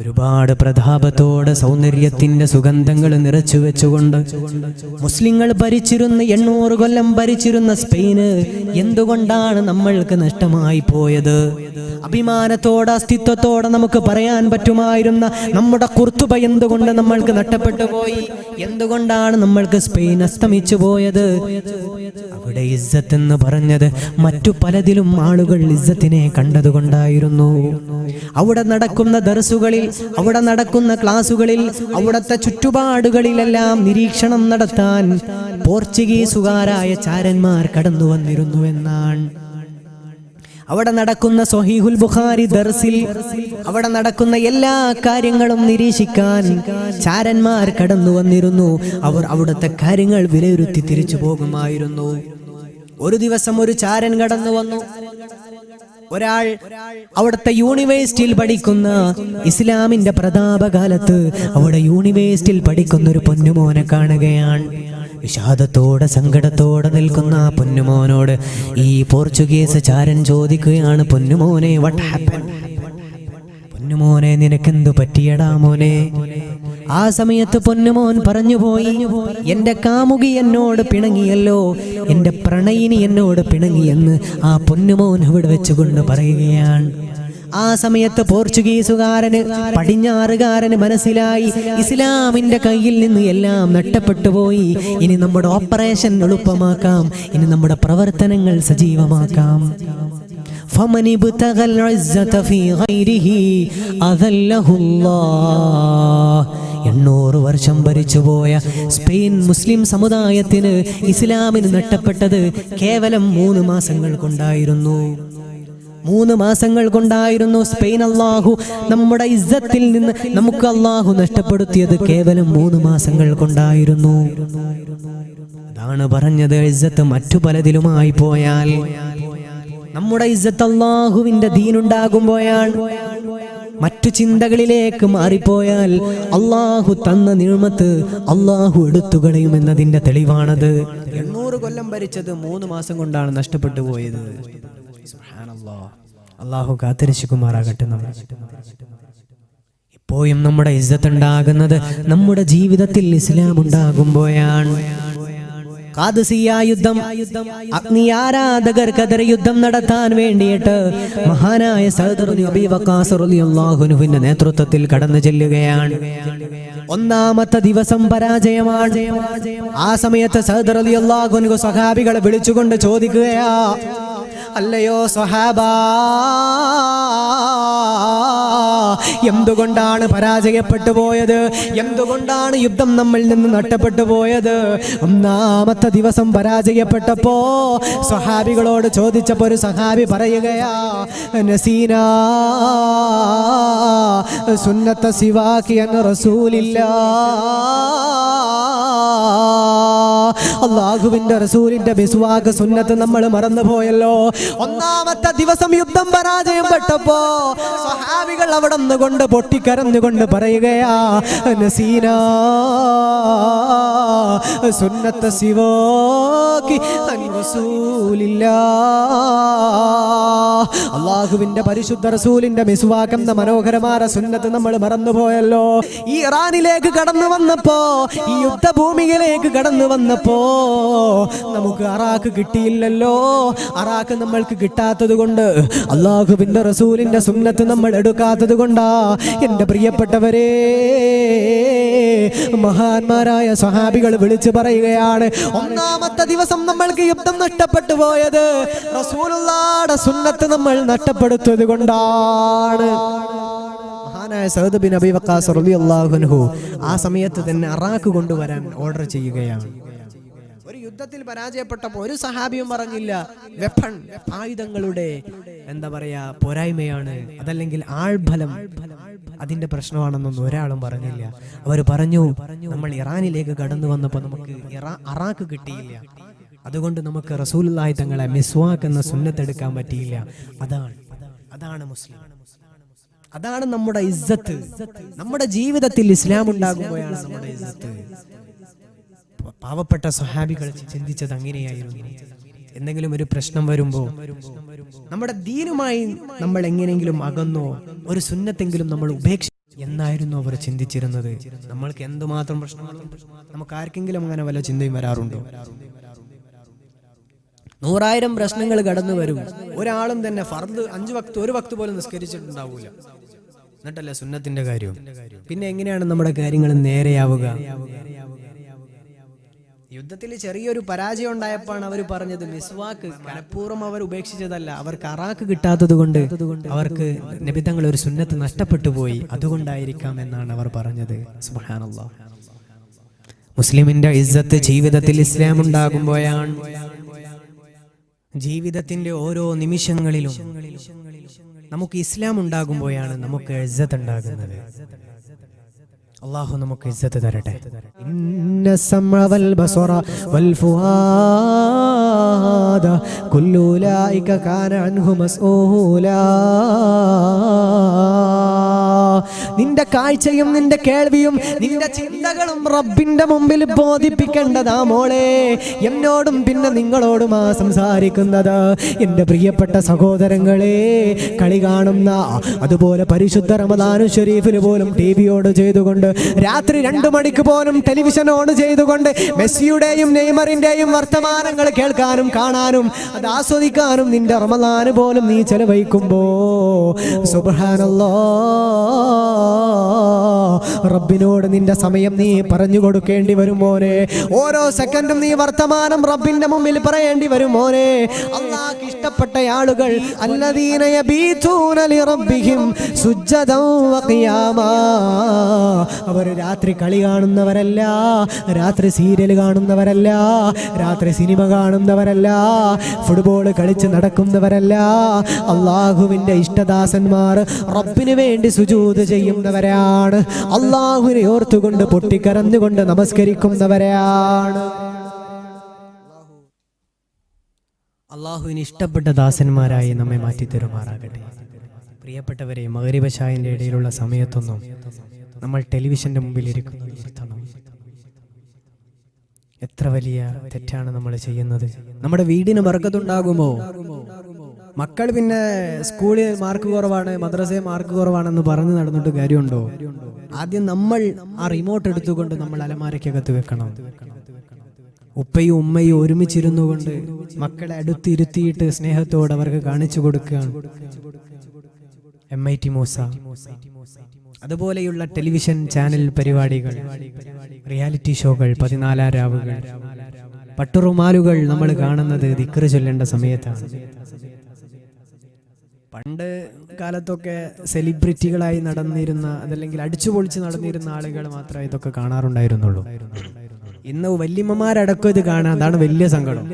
ഒരുപാട് പ്രതാപത്തോടെ സൗന്ദര്യത്തിന്റെ സുഗന്ധങ്ങൾ നിറച്ചു വെച്ചുകൊണ്ട് മുസ്ലിങ്ങൾ ഭരിച്ചിരുന്ന എണ്ണൂറ് കൊല്ലം ഭരിച്ചിരുന്ന സ്പെയിന് എന്തുകൊണ്ടാണ് നമ്മൾക്ക് നഷ്ടമായി പോയത്? അഭിമാനത്തോടെ അസ്തിത്വത്തോടെ നമുക്ക് പറയാൻ പറ്റുമായിരുന്ന നമ്മുടെ കുർത്തുബ എന്തുകൊണ്ട് നമ്മൾക്ക് നഷ്ടപ്പെട്ടു പോയി? എന്തുകൊണ്ടാണ് നമ്മൾക്ക് സ്പെയിൻ അസ്തമിച്ചു പോയത്? അവിടെ ഇസ്സത്ത് എന്ന് പറഞ്ഞത് മറ്റു പലതിലും ആളുകൾ ഇസ്സത്തിനെ കണ്ടതുകൊണ്ടായിരുന്നു. അവിടെ നടക്കുന്ന ദർസുകളിൽ അവിടെ നടക്കുന്ന ക്ലാസുകളിൽ അവിടുത്തെ ചുറ്റുപാടുകളിലെല്ലാം നിരീക്ഷണം നടത്താൻ പോർച്ചുഗീസുകാരായ ചാരന്മാർ കടന്നു വന്നിരുന്നു എന്നാണ്. അവിടെ നടക്കുന്ന സൊഹീഹുൽ ബുഖാരി ദർസിൽ അവിടെ നടക്കുന്ന എല്ലാ കാര്യങ്ങളും നിരീക്ഷിക്കാൻ ചാരന്മാർ കടന്നു വന്നിരുന്നു. അവർ അവിടുത്തെ കാര്യങ്ങൾ വിലയിരുത്തി തിരിച്ചു പോകുമായിരുന്നു. ഒരു ദിവസം ഒരു ചാരൻ കടന്നു വന്നു. ഒരാൾ അവിടുത്തെ യൂണിവേഴ്സിറ്റിയിൽ പഠിക്കുന്ന ഇസ്ലാമിന്റെ പ്രതാപകാലത്ത് അവിടെ യൂണിവേഴ്സിറ്റിയിൽ പഠിക്കുന്ന ഒരു പൊന്നുമോനെ കാണുകയാണ്. വിഷാദത്തോടെ സങ്കടത്തോടെ നിൽക്കുന്ന ആ പൊന്നുമോനോട് ഈ പോർച്ചുഗീസ് ചാരൻ ചോദിക്കുകയാണ് പൊന്നുമോനെ വട്ട് ഹാപ്പൻ പൊന്നുമോനെ നിനക്കെന്തു പറ്റിയടാ മോനെ? ആ സമയത്ത് പൊന്നുമോൻ പറഞ്ഞുപോയി എന്റെ കാമുകി എന്നോട് പിണങ്ങിയല്ലോ എന്റെ പ്രണയിനി എന്നോട് പിണങ്ങിയെന്ന് ആ പൊന്നുമോൻ ഇവിടെ വെച്ചുകൊണ്ട് പറയുകയാണ്. ആ സമയത്ത് പോർച്ചുഗീസുകാരന് പടിഞ്ഞാറുകാരന് മനസ്സിലായി ഇസ്ലാമിന്റെ കയ്യിൽ നിന്ന് എല്ലാം നഷ്ടപ്പെട്ടു പോയി. ഇനി നമ്മുടെ ഓപ്പറേഷൻ എളുപ്പമാക്കാം ഇനി നമ്മുടെ പ്രവർത്തനങ്ങൾ സജീവമാക്കാം. فمن ابتغى العزة في غيره أذله الله എണ്ണൂറ് വർഷം ഭരിച്ചുപോയ സ്പെയിൻ മുസ്ലിം സമുദായത്തിന് ഇസ്ലാമിന് നഷ്ടപ്പെട്ടത് കേവലം മൂന്ന് മാസങ്ങൾ കൊണ്ടായിരുന്നു മൂന്ന് മാസങ്ങൾ കൊണ്ടായിരുന്നു സ്പെയിൻ അള്ളാഹു നമ്മുടെ ഇസ്സത്തിൽ നിന്ന് നമുക്ക് അള്ളാഹു നഷ്ടപ്പെടുത്തിയത് കേവലം മൂന്ന് മാസങ്ങൾ കൊണ്ടായിരുന്നു അതാണ് പറഞ്ഞത് ഇസ്സത്ത് മറ്റു പലതിലുമായി പോയാൽ നമ്മുടെ ഇസ്സത്ത് അള്ളാഹുവിന്റെ ദീനുണ്ടാകുമ്പോഴാണ് മറ്റു ചിന്തകളിലേക്ക് മാറിപ്പോയാൽ അള്ളാഹു തന്ന നിഴമത്ത് അള്ളാഹു എടുത്തുകളയും എന്നതിന്റെ തെളിവാണത്. എണ്ണൂറ് കൊല്ലം ഭരിച്ചത് മൂന്ന് മാസം കൊണ്ടാണ് നഷ്ടപ്പെട്ടു പോയത്. അള്ളാഹു കാത്തിരശിക്കുമാറാകട്ടെ നമ്മൾ ഇപ്പോഴും നമ്മുടെ ഇസ്സത്ത് ഉണ്ടാകുന്നത് നമ്മുടെ ജീവിതത്തിൽ ഇസ്ലാം ഉണ്ടാകുമ്പോഴാണ്. ഖാദിസിയ യുദ്ധം അഗ്നി ആരാധകർക്കെതിരെ യുദ്ധം നടത്താൻ വേണ്ടിയിട്ട് മഹാനായ സഹദർഹുവിന്റെ നേതൃത്വത്തിൽ കടന്നു ചെല്ലുകയാണ്. ഒന്നാമത്തെ ദിവസം പരാജയമാണ്. ആ സമയത്ത് സഹദർ അലി അള്ളാഹുനു സഹാബികളെ വിളിച്ചുകൊണ്ട് ചോദിക്കുകയാ അല്ലയോ സഹാബാ എന്തുകൊണ്ടാണ് പരാജയപ്പെട്ടു പോയത്? എന്തുകൊണ്ടാണ് യുദ്ധം നമ്മിൽ നിന്ന് നഷ്ടപ്പെട്ടു പോയത്? ഒന്നാമത്തെ ദിവസം പരാജയപ്പെട്ടപ്പോ സഹാബികളോട് ചോദിച്ചപ്പോ ഒരു സഹാബി പറയുകയാ സിവാക്കി എന്ന റസൂലില്ല. അള്ളാഹുവിന്റെ റസൂലിന്റെ ബിസ്വാഗ് സുന്നത്ത് നമ്മൾ മറന്നുപോയല്ലോ. ഒന്നാമത്തെ ദിവസം യുദ്ധം പരാജയപ്പെട്ടപ്പോ സഹാബികൾ അവിടെ കൊണ്ട് പൊട്ടിക്കരഞ്ഞുകൊണ്ട് പറയുകയാ നസീന. സുന്നത്ത സിവോക്കി അള്ളാഹുവിന്റെ പരിശുദ്ധ റസൂലിന്റെ മിസ്വാക്ക് മനോഹരമായ സുന്നത്ത് നമ്മൾ മറന്നുപോയല്ലോ. ഈ ഇറാനിലേക്ക് കടന്നു വന്നപ്പോ ഈ യുദ്ധഭൂമിയിലേക്ക് കടന്നു വന്നപ്പോ നമുക്ക് അറാക്ക് കിട്ടിയില്ലല്ലോ. അറാക്ക് നമ്മൾക്ക് കിട്ടാത്തത് കൊണ്ട് അള്ളാഹുവിന്റെ റസൂലിന്റെ സുന്നത്ത് നമ്മൾ എടുക്കാത്തത് കൊണ്ടാ. എന്റെ പ്രിയപ്പെട്ടവരെ മഹാന്മാരായ സ്വഹാബികൾ വിളിച്ചു പറയുകയാണ് ഒന്നാമത്തെ ദിവസം നമ്മൾക്ക് യുദ്ധം നഷ്ടപ്പെട്ടു പോയത് റസൂലുള്ളാടെ സുന്നത്ത് നമ്മൾ നഷ്ടപ്പെടുത്തത് കൊണ്ടാണ്. മഹാനായ റളിയല്ലാഹു അൻഹു ആ സമയത്ത് തന്നെ അറാക്ക് കൊണ്ടുവരാൻ ഓർഡർ ചെയ്യുകയാണ്. ഒരു യുദ്ധത്തിൽ പരാജയപ്പെട്ടപ്പോൾ ഒരു സഹാബിയും പറഞ്ഞില്ല വെപ്പൺ ആയുധങ്ങളുടെ എന്താ പറയാ പോരായ്മയാണ്. അതല്ലെങ്കിൽ ആൾഫലം അതിന്റെ പ്രശ്നമാണെന്നൊന്നും ഒരാളും പറഞ്ഞില്ല. അവർ പറഞ്ഞു നമ്മൾ ഇറാനിലേക്ക് കടന്നു വന്നപ്പോൾ നമുക്ക് അറാക്ക് കിട്ടിയില്ല. അതുകൊണ്ട് നമുക്ക് റസൂലുള്ളാഹി തങ്ങളെ മിസ്വാക്ക് എന്ന സുന്നത്തെടുക്കാൻ പറ്റിയില്ല. അതാണ് അതാണ് മുസ്ലിം. അതാണ് നമ്മുടെ ഇസ്സത്ത്. നമ്മുടെ ജീവിതത്തിൽ ഇസ്ലാം ഉണ്ടാകുമ്പോഴാണ് നമ്മുടെ ഇസ്സത്ത്. പാവപ്പെട്ട സഹാബികൾ ചിന്തിച്ചത് അങ്ങനെയായിരുന്നു. എന്തെങ്കിലും ഒരു പ്രശ്നം വരുമ്പോൾ നമ്മുടെ ദീനുമായി നമ്മൾ എങ്ങനെയെങ്കിലും അകന്നോ ഒരു സുന്നത്തെങ്കിലും നമ്മൾ ഉപേക്ഷ എന്നായിരുന്നു അവർ ചിന്തിച്ചിരുന്നത്. നമ്മൾക്ക് എന്തുമാത്രം പ്രശ്നങ്ങളുണ്ട്? നമുക്ക് ആർക്കെങ്കിലും അങ്ങനെ വല്ല ചിന്തയും വരാറുണ്ടോ? നൂറായിരം പ്രശ്നങ്ങൾ കടന്നു വരും. ഒരാളും തന്നെ ഫർദ് അഞ്ചു വക്ത് ഒരു വക്ത് പോലും നിസ്കരിച്ചിട്ടുണ്ടാവൂല. എന്നിട്ടല്ലേ സുന്നത്തിന്റെ കാര്യം? പിന്നെ എങ്ങനെയാണ് നമ്മുടെ കാര്യങ്ങൾ നേരെയാവുക? യുദ്ധത്തിൽ ചെറിയൊരു പരാജയം ഉണ്ടായപ്പോഴാണ് അവർ പറഞ്ഞത് മിസ്വാക്ക് മനഃപൂർവം അവർ ഉപേക്ഷിച്ചതല്ല അവർക്ക് അറാക്ക് കിട്ടാത്തത് കൊണ്ട് അവർക്ക് നബിതങ്ങൾ ഒരു സുന്നത്ത് നഷ്ടപ്പെട്ടു പോയി അതുകൊണ്ടായിരിക്കാം എന്നാണ് അവർ പറഞ്ഞത്. മുസ്ലിമിന്റെ ഇസ്സത്ത് ജീവിതത്തിൽ ഇസ്ലാം ഉണ്ടാകുമ്പോഴാണ് ജീവിതത്തിന്റെ ഓരോ നിമിഷങ്ങളിലും നമുക്ക് ഇസ്ലാം ഉണ്ടാകുമ്പോഴാണ് നമുക്ക് ഇസ്സത്ത് ഉണ്ടാകുന്നത്. അള്ളാഹു നമുക്ക് ഇസ്സത്ത് തരട്ടെ. ഇന്ന സമഅ വൽ ബസറ വൽ ഫുആദ കുല്ലു ഉലൈക കാന അൻഹു മസ്ഊലാ. നിന്റെ കാഴ്ചയും നിന്റെ കേൾവിയും നിന്റെ ചിന്തകളും റബ്ബിന്റെ മുമ്പിൽ ബോധിപ്പിക്കേണ്ടതാ മോളെ. എന്നോടും പിന്നെ നിങ്ങളോടുമാ സംസാരിക്കുന്നത്. എന്റെ പ്രിയപ്പെട്ട സഹോദരങ്ങളെ കളി കാണുന്ന അതുപോലെ പരിശുദ്ധ റമദാനു ഷെരീഫിൽ പോലും ടി വിയോട് ചെയ്തുകൊണ്ട് രാത്രി രണ്ടു മണിക്ക് പോലും ടെലിവിഷൻ ഓൺ ചെയ്തുകൊണ്ട് മെസ്സിയുടെയും നെയ്മറിന്റെയും വർത്തമാനങ്ങൾ കേൾക്കാനും കാണാനും അത് ആസ്വദിക്കാനും നിന്റെ റമദാന് പോലും നീ ചെലവഴിക്കുമ്പോ സുബ്ഹാനല്ലാ. റബ്ബിനോട് നിന്റെ സമയം നീ പറഞ്ഞു കൊടുക്കേണ്ടി വരും മോനെ. ഓരോ സെക്കൻഡും നീ വർത്തമാനം റബ്ബിന്റെ മുമ്പിൽ പറയേണ്ടി വരും മോനെ. അള്ളാഹ് ഇഷ്ടപ്പെട്ട ആളുകൾ വഖിയാമ. അവർ രാത്രി കളി കാണുന്നവരല്ല രാത്രി സീരിയൽ കാണുന്നവരല്ല രാത്രി സിനിമ കാണുന്നവരല്ല ഫുട്ബോൾ കളിച്ച് നടക്കുന്നവരല്ല. അള്ളാഹുവിന്റെ ഇഷ്ടദാസന്മാർ റബ്ബിന് വേണ്ടി സുജൂത് ചെയ്യുന്നവരാണ് അള്ളാഹുവിനെ ഓർത്തുകൊണ്ട് പൊട്ടിക്കരഞ്ഞുകൊണ്ട് നമസ്കരിക്കുന്നവരാണ് അള്ളാഹുവിന് ഇഷ്ടപ്പെട്ട ദാസന്മാരായി നമ്മെ മാറ്റി തരുമാറാകട്ടെ. പ്രിയപ്പെട്ടവരെ മകരിവശായന്റെ ഇടയിലുള്ള സമയത്തൊന്നും നമ്മൾ ടെലിവിഷന്റെ മുമ്പിൽ ഇരിക്കുന്നു. എത്ര വലിയ തെറ്റാണ് നമ്മൾ ചെയ്യുന്നത്. നമ്മുടെ വീടിന് മറക്കത്തുണ്ടാകുമോ മക്കൾ പിന്നെ സ്കൂളിൽ മാർക്ക് കുറവാണ് മദ്രസയിൽ മാർക്ക് കുറവാണെന്ന് പറഞ്ഞു നടന്നിട്ട് കാര്യമുണ്ടോ? ആദ്യം നമ്മൾ ആ റിമോട്ട് എടുത്തുകൊണ്ട് നമ്മൾ അലമാരയ്ക്കകത്ത് വെക്കണം. ഉപ്പയും ഉമ്മയും ഒരുമിച്ചിരുന്നു കൊണ്ട് മക്കളെ അടുത്തിരുത്തിയിട്ട് സ്നേഹത്തോടെ അവർക്ക് കാണിച്ചു കൊടുക്കുകയാണ്. M I T Moosa. അതുപോലെയുള്ള ടെലിവിഷൻ ചാനൽ പരിപാടികൾ റിയാലിറ്റി ഷോകൾ പതിനാലാം രാവുകൾ പട്ടുറുമാലുകൾ നമ്മൾ കാണുന്നത് ദിക്കറ് ചൊല്ലേണ്ട സമയത്താണ്. പണ്ട് കാലത്തൊക്കെ സെലിബ്രിറ്റികളായി നടന്നിരുന്ന അതല്ലെങ്കിൽ അടിച്ചുപൊളിച്ച് നടന്നിരുന്ന ആളുകൾ മാത്രമേ ഇതൊക്കെ കാണാറുണ്ടായിരുന്നുള്ളൂ. ഇന്ന് വല്യമ്മമാരടക്കം ഇത് കാണാൻ അതാണ് വലിയ സങ്കടം.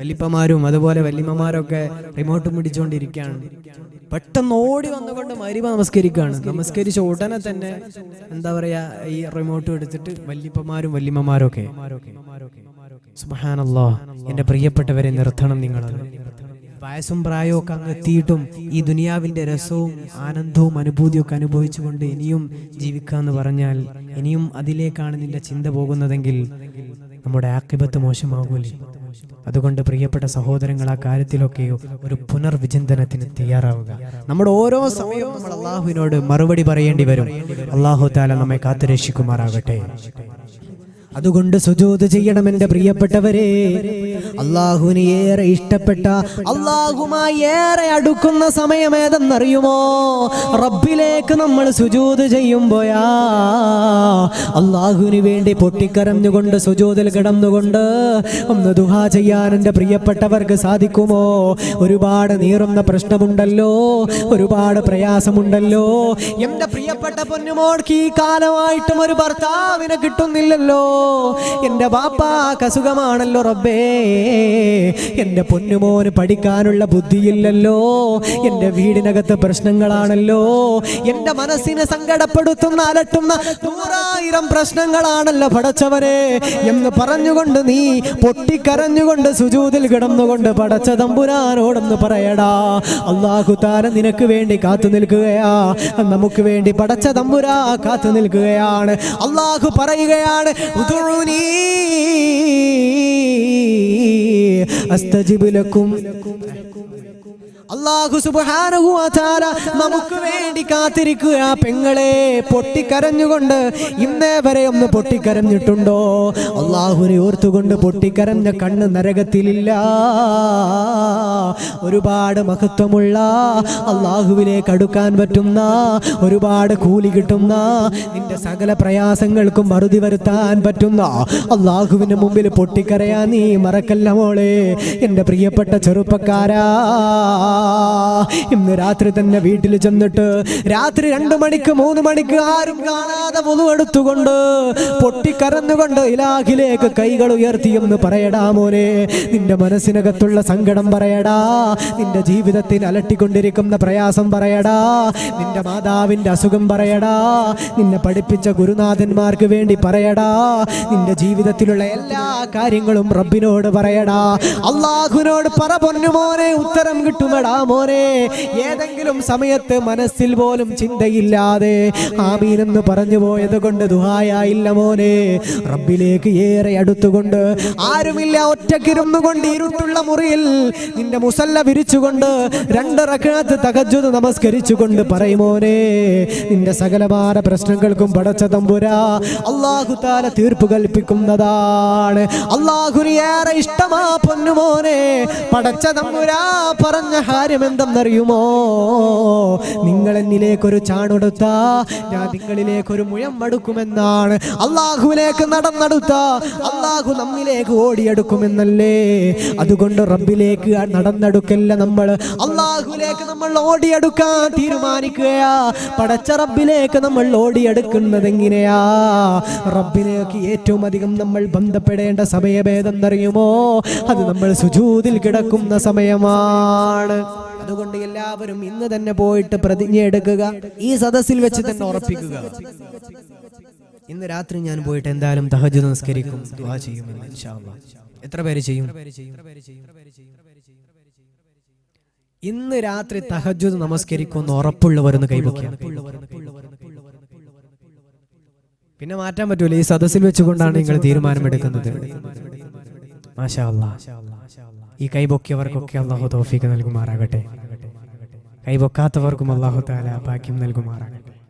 വല്യപ്പമാരും അതുപോലെ വല്യമ്മമാരൊക്കെ റിമോട്ട് പിടിച്ചുകൊണ്ടിരിക്കുകയാണ് പെട്ടെന്ന് ഓടി വന്നുകൊണ്ട് മരിമ നമസ്കരിക്കുകയാണ്. നമസ്കരിച്ച ഉടനെ തന്നെ എന്താ പറയാ ഈ റിമോട്ട് എടുത്തിട്ട് വല്യപ്പമാരും വല്യമ്മമാരൊക്കെ സുബാനല്ലോ എന്റെ പ്രിയപ്പെട്ടവരെ നിർത്തണം നിങ്ങളത്. വയസ്സും പ്രായവും ഒക്കെ അങ്ങ് എത്തിയിട്ടും ഈ ദുനിയാവിന്റെ രസവും ആനന്ദവും അനുഭൂതിയൊക്കെ അനുഭവിച്ചുകൊണ്ട് ഇനിയും ജീവിക്കാന്ന് പറഞ്ഞാൽ ഇനിയും അതിലേക്കാണ് നിന്റെ ചിന്ത പോകുന്നതെങ്കിൽ നമ്മുടെ ആക്കിബത്ത് മോശമാകൂലേ. അതുകൊണ്ട് പ്രിയപ്പെട്ട സഹോദരങ്ങൾ ആ കാര്യത്തിലൊക്കെ ഒരു പുനർവിചിന്തനത്തിന് തയ്യാറാവുക. നമ്മുടെ ഓരോ സമയവും നമ്മൾ അള്ളാഹുവിനോട് മറുപടി പറയേണ്ടി വരും. അള്ളാഹു താല നമ്മെ കാത്തുരക്ഷിക്കുമാറാകട്ടെ. അതുകൊണ്ട് സുജൂത് ചെയ്യണം എന്റെ പ്രിയപ്പെട്ടവരെ. അള്ളാഹുവിന് ഏറെ ഇഷ്ടപ്പെട്ട അള്ളാഹുമായി ഏറെ അടുക്കുന്ന സമയം ഏതെന്നറിയുമോ? റബ്ബിലേക്ക് നമ്മൾ സുജൂത് ചെയ്യുമ്പോയാ അള്ളാഹുവിന് വേണ്ടി പൊട്ടിക്കരഞ്ഞുകൊണ്ട് സുജൂതിൽ കിടന്നുകൊണ്ട് ഒന്ന് ദുഹാ ചെയ്യാൻ എന്റെ പ്രിയപ്പെട്ടവർക്ക് സാധിക്കുമോ? ഒരുപാട് നീറുന്ന പ്രശ്നമുണ്ടല്ലോ ഒരുപാട് പ്രയാസമുണ്ടല്ലോ. എന്റെ പ്രിയപ്പെട്ട പൊന്നുമോൾക്ക് ഈ കാലമായിട്ടും ഒരു ഭർത്താവിനെ കിട്ടുന്നില്ലല്ലോ. എന്റെ ബാപ്പാക്ക് അസുഖമാണല്ലോ റബ്ബേ. എന്റെ പൊന്നുമോന് പഠിക്കാനുള്ള ബുദ്ധിയില്ലല്ലോ. എന്റെ വീടിനകത്ത് പ്രശ്നങ്ങളാണല്ലോ. എന്റെ മനസ്സിനെ സങ്കടപ്പെടുത്തുന്ന അലട്ടുന്ന നൂറായിരം പ്രശ്നങ്ങളാണല്ലോ പടച്ചവനെ. എന്ന് പറഞ്ഞുകൊണ്ട് നീ പൊട്ടിക്കരഞ്ഞുകൊണ്ട് സുജൂതിൽ കിടന്നുകൊണ്ട് പടച്ച തമ്പുരാനോടൊന്ന് പറയടാ. അള്ളാഹു താര നിനക്ക് വേണ്ടി കാത്തു നിൽക്കുകയാ. നമുക്ക് വേണ്ടി പടച്ച തമ്പുരാ കാത്തു നിൽക്കുകയാണ്. അള്ളാഹു പറയുകയാണ് ഉദുഉനീ അസ്തജിബ് ലക്കും. അള്ളാഹു തആല നമുക്ക് വേണ്ടി കാത്തിരിക്കുക. പെങ്ങളെ പൊട്ടിക്കരഞ്ഞുകൊണ്ട് ഇന്നേ വരെ ഒന്ന് പൊട്ടിക്കരഞ്ഞിട്ടുണ്ടോ? അള്ളാഹുനെ ഓർത്തുകൊണ്ട് പൊട്ടിക്കരഞ്ഞ കണ്ണ് നരകത്തിലില്ല. ഒരുപാട് മഹത്വമുള്ള അള്ളാഹുവിലേക്ക് അടുക്കാൻ പറ്റുന്ന ഒരുപാട് കൂലി കിട്ടുന്ന നിന്റെ സകല പ്രയാസങ്ങൾക്കും മറുതി വരുത്താൻ പറ്റുന്ന അള്ളാഹുവിന്റെ മുമ്പിൽ പൊട്ടിക്കരയാ നീ മറക്കല്ല മോളെ. എന്റെ പ്രിയപ്പെട്ട ചെറുപ്പക്കാരാ ഇന്ന് രാത്രി തന്നെ വീട്ടിൽ ചെന്നിട്ട് രാത്രി രണ്ടു മണിക്ക് മൂന്ന് മണിക്ക് ആരും കാണാതെ മുതുവെടുത്തുകൊണ്ട് പൊട്ടിക്കരന്നുകൊണ്ട് ഇലാഖിലേക്ക് കൈകൾ ഉയർത്തി എന്ന് പറയടാ മോനെ. നിന്റെ മനസ്സിനകത്തുള്ള സങ്കടം പറയടാ. നിന്റെ ജീവിതത്തിൽ അലട്ടിക്കൊണ്ടിരിക്കുന്ന പ്രയാസം പറയടാ. നിന്റെ മാതാവിന്റെ അസുഖം പറയടാ. നിന്നെ പഠിപ്പിച്ച ഗുരുനാഥന്മാർക്ക് വേണ്ടി പറയടാ. നിന്റെ ജീവിതത്തിലുള്ള എല്ലാ കാര്യങ്ങളും റബ്ബിനോട് പറയടാ. അള്ളാഹുനോട് പറ പൊന്നു മോനെ ഉത്തരം കിട്ടുമടാ. മോനെ ഏതെങ്കിലും സമയത്ത് മനസ്സിൽ പോലും ചിന്തയില്ലാതെ ആമീൻ എന്ന് പറഞ്ഞു പോയത് കൊണ്ട് ദുഹായില്ല മോനെ. റബ്ബിലേക്ക് ഏറെ അടുത്തുകൊണ്ട് ആരുമില്ല ഒറ്റക്കിരുന്നു കൊണ്ട് ഇരുട്ടുള്ള മുറിയിൽ നിന്റെ മുസല്ല വിരിച്ചുകൊണ്ട് രണ്ട് റക്കാത്ത് തകജുത് നമസ്കരിച്ചുകൊണ്ട് പറയുമോനെ നിന്റെ സകലമായ പ്രശ്നങ്ങൾക്കും പടച്ച തമ്പുരാ അള്ളാഹു താല തീർപ്പ് കൽപ്പിക്കുന്നതാണ്. അള്ളാഹുന് ഏറെ ഇഷ്ടമാ പൊന്നുമോനെ പടച്ച തമ്പുരാ പറഞ്ഞ കാര്യം എന്തെന്നറിയുമോ നിങ്ങൾ എന്നിലേക്കൊരു ചാണെടുത്ത ഞാൻ നിങ്ങളിലേക്കൊരു മുഴം മടുക്കുമെന്നാണ് അള്ളാഹുവിലേക്ക് നടന്നെടുത്ത അള്ളാഹു നമ്മിലേക്ക് ഓടിയെടുക്കുമെന്നല്ലേ? അതുകൊണ്ട് റബ്ബിലേക്ക് നടന്നെടുക്കല്ല നമ്മൾ അള്ളാഹുലേക്ക് നമ്മൾ ഓടിയെടുക്കാൻ തീരുമാനിക്കുകയാ. പടച്ച റബ്ബിലേക്ക് നമ്മൾ ഓടിയെടുക്കുന്നത് എങ്ങനെയാ റബ്ബിലേക്ക് ഏറ്റവും അധികം നമ്മൾ ബന്ധപ്പെടേണ്ട സമയഭേദം എന്നറിയുമോ? അത് നമ്മൾ സുജൂതിൽ കിടക്കുന്ന സമയമാണ്. അതുകൊണ്ട് എല്ലാവരും ഇന്ന് തന്നെ പോയിട്ട് പ്രതിജ്ഞ എടുക്കുക. ഈ സദസ്സിൽ വെച്ച് തന്നെ ഉറപ്പിക്കുക. ഇന്ന് രാത്രി ഞാൻ പോയിട്ട് എന്തായാലും തഹജ് നമസ്കരിക്കും ചെയ്യുമെന്ന്. എത്ര പേര് ചെയ്യും? ഇന്ന് രാത്രി തഹജുദ് നമസ്കരിക്കുമെന്ന് ഉറപ്പുള്ളവരെന്ന് കൈപൊക്കിയാണ് പിന്നെ മാറ്റാൻ പറ്റൂല. ഈ സദസ്സിൽ വെച്ചുകൊണ്ടാണ് നിങ്ങൾ തീരുമാനമെടുക്കുന്നത്. മാഷാ അല്ലാ. ഈ കൈപൊക്കിയവർക്കൊക്കെ അള്ളാഹു തോഫീക്ക് നൽകുമാറാകട്ടെ. കൈപൊക്കാത്തവർക്കും അള്ളാഹു താല ഭാഗ്യം നൽകുമാറാകട്ടെ.